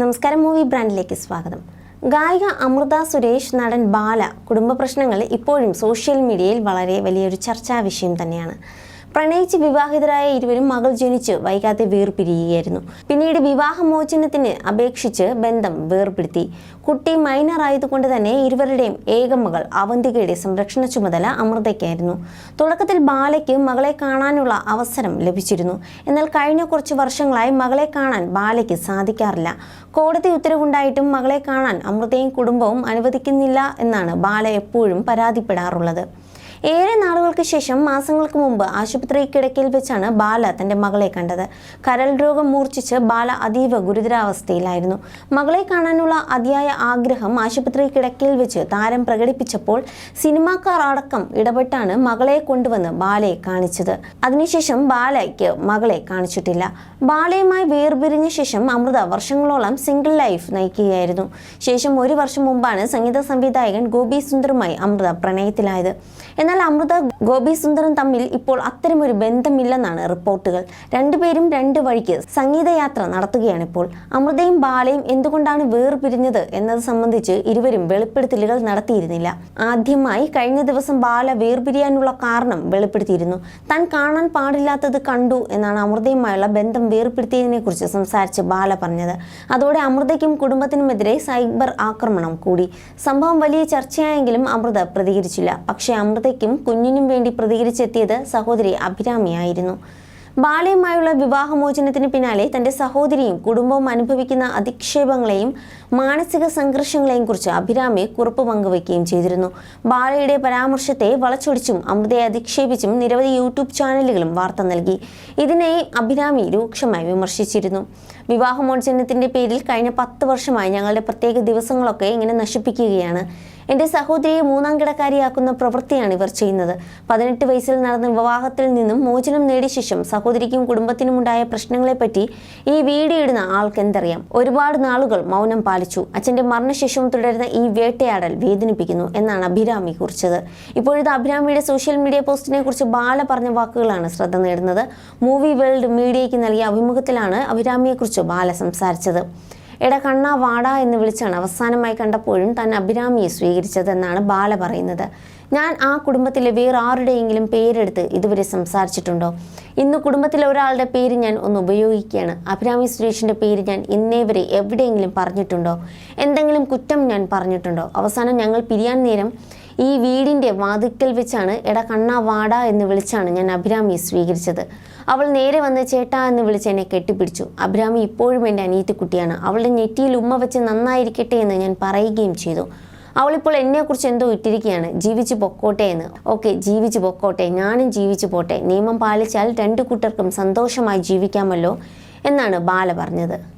നമസ്കാരം മൂവി ബ്രാൻഡിലേക്ക് സ്വാഗതം. ഗായിക അമൃത സുരേഷ് നടൻ ബാല കുടുംബ പ്രശ്നങ്ങൾ ഇപ്പോഴും സോഷ്യൽ മീഡിയയിൽ വളരെ വലിയൊരു ചർച്ചാ വിഷയം തന്നെയാണ്. പ്രണയിച്ച് വിവാഹിതരായ ഇരുവരും മകൾ ജനിച്ച് വൈകാതെ വേർപിരിയുകയായിരുന്നു. പിന്നീട് വിവാഹമോചനത്തിന് അപേക്ഷിച്ച് ബന്ധം വേർപെടുത്തി. കുട്ടി മൈനർ ആയതുകൊണ്ട് തന്നെ ഇരുവരുടെയും ഏക മകൾ അവന്തികയുടെ സംരക്ഷണ ചുമതല അമൃതയ്ക്കായിരുന്നു. തുടക്കത്തിൽ ബാലയ്ക്ക് മകളെ കാണാനുള്ള അവസരം ലഭിച്ചിരുന്നു. എന്നാൽ കഴിഞ്ഞ കുറച്ച് വർഷങ്ങളായി മകളെ കാണാൻ ബാലയ്ക്ക് സാധിക്കാറില്ല. കോടതി ഉത്തരവുണ്ടായിട്ടും മകളെ കാണാൻ അമൃതയും കുടുംബവും അനുവദിക്കുന്നില്ല എന്നാണ് ബാല എപ്പോഴും പരാതിപ്പെടാറുള്ളത്. ഏറെ നാളുകൾക്ക് ശേഷം മാസങ്ങൾക്ക് മുമ്പ് ആശുപത്രി കിടക്കിൽ വെച്ചാണ് ബാല തന്റെ മകളെ കണ്ടത്. കരൾ രോഗം മൂർച്ഛിച്ച് ബാല അതീവ ഗുരുതരാവസ്ഥയിലായിരുന്നു. മകളെ കാണാനുള്ള അതിയായ ആഗ്രഹം ആശുപത്രി കിടക്കിൽ വെച്ച് താരം പ്രകടിപ്പിച്ചപ്പോൾ സിനിമാക്കാർ അടക്കം ഇടപെട്ടാണ് മകളെ കൊണ്ടുവന്ന് ബാലയെ കാണിച്ചത്. അതിനുശേഷം ബാലയ്ക്ക് മകളെ കാണിച്ചിട്ടില്ല. ബാലയുമായി വേർപിരിഞ്ഞ ശേഷം അമൃത വർഷങ്ങളോളം സിംഗിൾ ലൈഫ് നയിക്കുകയായിരുന്നു. ശേഷം ഒരു വർഷം മുമ്പാണ് സംഗീത സംവിധായകൻ ഗോപി സുന്ദറുമായി അമൃത പ്രണയത്തിലായത്. എന്നാൽ അമൃത ഗോപി തമ്മിൽ ഇപ്പോൾ അത്തരമൊരു ബന്ധമില്ലെന്നാണ് റിപ്പോർട്ടുകൾ. രണ്ടുപേരും രണ്ട് വഴിക്ക് സംഗീതയാത്ര നടത്തുകയാണ് ഇപ്പോൾ. അമൃതയും ബാലയും എന്തുകൊണ്ടാണ് വേർപിരിഞ്ഞത് എന്നത് സംബന്ധിച്ച് ഇരുവരും വെളിപ്പെടുത്തലുകൾ നടത്തിയിരുന്നില്ല. ആദ്യമായി കഴിഞ്ഞ ദിവസം ബാല വേർപിരിയാനുള്ള കാരണം വെളിപ്പെടുത്തിയിരുന്നു. താൻ കാണാൻ പാടില്ലാത്തത് കണ്ടു എന്നാണ് അമൃതയുമായുള്ള ബന്ധം വേർപ്പെടുത്തിയതിനെ കുറിച്ച് സംസാരിച്ച് ബാല പറഞ്ഞത്. അതോടെ അമൃതയ്ക്കും കുടുംബത്തിനുമെതിരെ സൈബർ ആക്രമണം കൂടി. സംഭവം വലിയ ചർച്ചയായെങ്കിലും അമൃത പ്രതികരിച്ചില്ല. പക്ഷേ അമൃതയ്ക്കും കുഞ്ഞിനും വേണ്ടി പ്രതികരിച്ചെത്തിയത് സഹോദരി അഭിരാമിയായിരുന്നു. ബാലയുമായുള്ള വിവാഹമോചനത്തിന് പിന്നാലെ തന്റെ സഹോദരിയും കുടുംബവും അനുഭവിക്കുന്ന അധിക്ഷേപങ്ങളെയും മാനസിക സംഘർഷങ്ങളെയും കുറിച്ച് അഭിരാമി കുറിപ്പ് പങ്കുവയ്ക്കുകയും ചെയ്തിരുന്നു. ബാലയുടെ പരാമർശത്തെ വളച്ചൊടിച്ചും അമൃതയെ അധിക്ഷേപിച്ചും നിരവധി യൂട്യൂബ് ചാനലുകളും വാർത്ത നൽകി. ഇതിനെ അഭിരാമി രൂക്ഷമായി വിമർശിച്ചിരുന്നു. വിവാഹമോചനത്തിന്റെ പേരിൽ കഴിഞ്ഞ പത്ത് വർഷമായി ഞങ്ങളുടെ പ്രത്യേക ദിവസങ്ങളൊക്കെ ഇങ്ങനെ നശിപ്പിക്കുകയാണ്. എന്റെ സഹോദരിയെ മൂന്നാം കിടക്കാരിയാക്കുന്ന പ്രവൃത്തിയാണ് ഇവർ ചെയ്യുന്നത്. പതിനെട്ട് വയസ്സിൽ നടന്ന വിവാഹത്തിൽ നിന്നും മോചനം നേടിയ ശേഷം സഹോദരിക്കും കുടുംബത്തിനും കുടുംബത്തിനുമുണ്ടായ പ്രശ്നങ്ങളെപ്പറ്റി ഈ വീഡിയോ ഇടുന്ന ആൾക്ക് എന്തറിയാം? ഒരുപാട് നാളുകൾ മൗനം പാലിച്ചു. അച്ഛന്റെ മരണശേഷം തുടരുന്ന ഈ വേട്ടയാടൽ വേദനിപ്പിക്കുന്നു എന്നാണ് അഭിരാമി കുറിച്ചത്. ഇപ്പോഴത്തെ അഭിരാമിയുടെ സോഷ്യൽ മീഡിയ പോസ്റ്റിനെ കുറിച്ച് ബാല പറഞ്ഞ വാക്കുകളാണ് ശ്രദ്ധ നേടുന്നത്. മൂവി വേൾഡ് മീഡിയയ്ക്ക് നൽകിയ അഭിമുഖത്തിലാണ് അഭിരാമിയെക്കുറിച്ച് ബാല സംസാരിച്ചത്. എട കണ്ണാ വാടാ എന്ന് വിളിച്ചാണ് അവസാനമായി കണ്ടപ്പോഴും താൻ അഭിരാമിയെ സ്വീകരിച്ചതെന്നാണ് ബാല പറയുന്നത്. ഞാൻ ആ കുടുംബത്തിലെ വേറെ ആരുടെയെങ്കിലും പേരെടുത്ത് ഇതുവരെ സംസാരിച്ചിട്ടുണ്ടോ? ഇന്ന് കുടുംബത്തിലെ ഒരാളുടെ പേര് ഞാൻ ഒന്ന് ഉപയോഗിക്കുകയാണ്. അഭിരാമി സുരേഷിന്റെ പേര് ഞാൻ ഇന്നേ വരെ എവിടെയെങ്കിലും പറഞ്ഞിട്ടുണ്ടോ? എന്തെങ്കിലും കുറ്റം ഞാൻ പറഞ്ഞിട്ടുണ്ടോ? അവസാനം ഞങ്ങൾ പിരിയാൻ നേരം ഈ വീടിന്റെ വാതിക്കൽ വെച്ചാണ് എടാ കണ്ണാ വാട എന്ന് വിളിച്ചാണ് ഞാൻ അഭിരാമി സ്വീകരിച്ചത്. അവൾ നേരെ വന്ന് ചേട്ടാ എന്ന് വിളിച്ച് എന്നെ കെട്ടിപ്പിടിച്ചു. അഭിരാമി ഇപ്പോഴും എന്റെ അനിയത്തിക്കുട്ടിയാണ്. അവളുടെ നെറ്റിയിൽ ഉമ്മ വെച്ച് നന്നായിരിക്കട്ടെ എന്ന് ഞാൻ പറയുകയും ചെയ്തു. അവളിപ്പോൾ എന്നെക്കുറിച്ച് എന്തോ ഇട്ടിരിക്കുകയാണ്. ജീവിച്ചു പൊക്കോട്ടെ എന്ന്. ഓക്കെ ജീവിച്ചു പൊക്കോട്ടെ. ഞാനും ജീവിച്ചു പോട്ടെ. നിയമം പാലിച്ചാൽ രണ്ടു കൂട്ടർക്കും സന്തോഷമായി ജീവിക്കാമല്ലോ എന്നാണ് ബാല പറഞ്ഞത്.